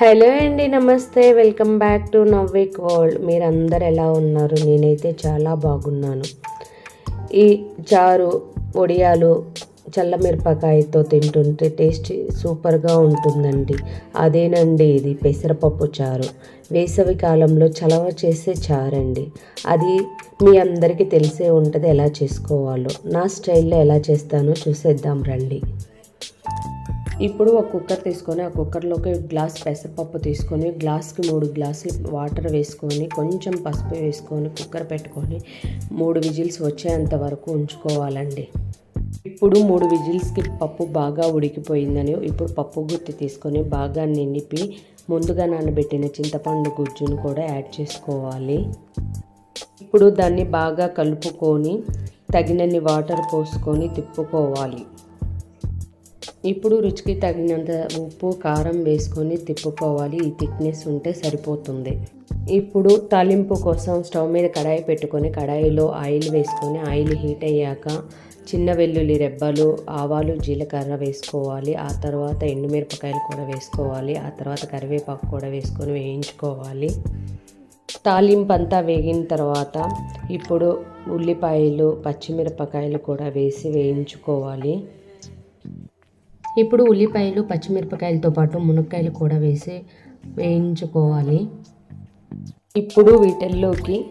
Hello అండి నమస్తే. Welcome back to Navik world మీరందరు ఎలా ఉన్నారు? నేనైతే చాలా బాగున్నాను. ఈ చారు వడియాలు చల్లమిరపకాయతో తింటుంటే టేస్ట్ సూపర్గా ఉంటుందండి. అదేనండి ఇది పెసరపప్పు చారు. వేసవి కాలంలో చలవ చేసే చారండి. అది మీ అందరికీ తెలిసే ఉంటుంది ఎలా చేసుకోవాలో. నా స్టైల్లో ఎలా చేస్తానో చూసేద్దాం రండి. ఇప్పుడు ఒక కుక్కర్ తీసుకొని ఆ కుక్కర్లోకి గ్లాస్ పెసరపప్పు తీసుకొని గ్లాస్కి మూడు గ్లాసులు వాటర్ వేసుకొని కొంచెం పసుపు వేసుకొని కుక్కర్ పెట్టుకొని మూడు విజిల్స్ వచ్చేంత వరకు ఉంచుకోవాలండి. ఇప్పుడు మూడు విజిల్స్కి పప్పు బాగా ఉడికిపోయిందని ఇప్పుడు పప్పు గుత్తి తీసుకొని బాగా నిండిపి ముందుగా నానబెట్టిన చింతపండు గుజ్జును కూడా యాడ్ చేసుకోవాలి. ఇప్పుడు దాన్ని బాగా కలుపుకొని తగినన్ని వాటర్ పోసుకొని తిప్పుకోవాలి. ఇప్పుడు రుచికి తగినంత ఉప్పు కారం వేసుకొని తిప్పుకోవాలి. ఈ థిక్నెస్ ఉంటే సరిపోతుంది. ఇప్పుడు తాలింపు కోసం స్టవ్ మీద కడాయి పెట్టుకొని కడాయిలో ఆయిల్ వేసుకొని ఆయిల్ హీట్ అయ్యాక చిన్న వెల్లుల్లి రెబ్బలు ఆవాలు జీలకర్ర వేసుకోవాలి. ఆ తర్వాత ఎండుమిరపకాయలు కూడా వేసుకోవాలి. ఆ తర్వాత కరివేపాకు కూడా వేసుకొని వేయించుకోవాలి. తాలింపు అంతా వేగిన తర్వాత ఇప్పుడు ఉల్లిపాయలు పచ్చిమిరపకాయలు కూడా వేసి వేయించుకోవాలి. ఇప్పుడు ఉల్లిపాయలు పచ్చిమిరపకాయలతో పాటు మునక్కాయలు కూడా వేసి వేయించుకోవాలి. ఇప్పుడు వీటిల్లోకి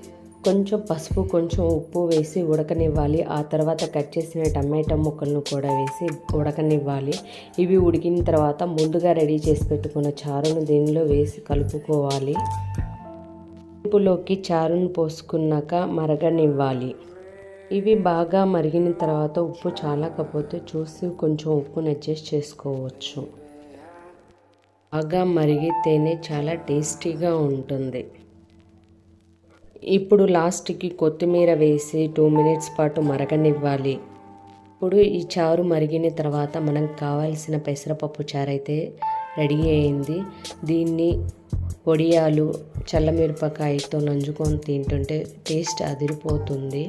కొంచెం పసుపు కొంచెం ఉప్పు వేసి ఉడకనివ్వాలి. ఆ తర్వాత కట్ చేసిన టమాటా ముక్కలను కూడా వేసి ఉడకనివ్వాలి. ఇవి ఉడికిన తర్వాత ముందుగా రెడీ చేసి పెట్టుకున్న చారును దీనిలో వేసి కలుపుకోవాలి. ఉప్పులోకి చారును పోసుకున్నాక మరగనివ్వాలి. ఇవి బాగా మరిగిన తర్వాత ఉప్పు చాలకపోతే చూసి కొంచెం ఉప్పును అడ్జస్ట్ చేసుకోవచ్చు. బాగా మరిగితేనే చాలా టేస్టీగా ఉంటుంది. ఇప్పుడు లాస్ట్కి కొత్తిమీర వేసి టూ మినిట్స్ పాటు మరగనివ్వాలి. ఇప్పుడు ఈ చారు మరిగిన తర్వాత మనకు కావాల్సిన పెసరపప్పు చారు అయితే రెడీ అయింది. దీన్ని వడియాలు చల్లమిరపకాయతో నంజుకొని తింటుంటే టేస్ట్ అదిరిపోతుంది.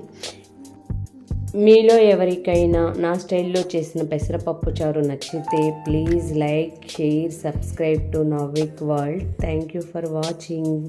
మీలో ఎవరికైనా నా స్టైల్లో చేసిన పెసరపప్పు చారు నచ్చితే please like share subscribe to Navik world. Thank you for watching.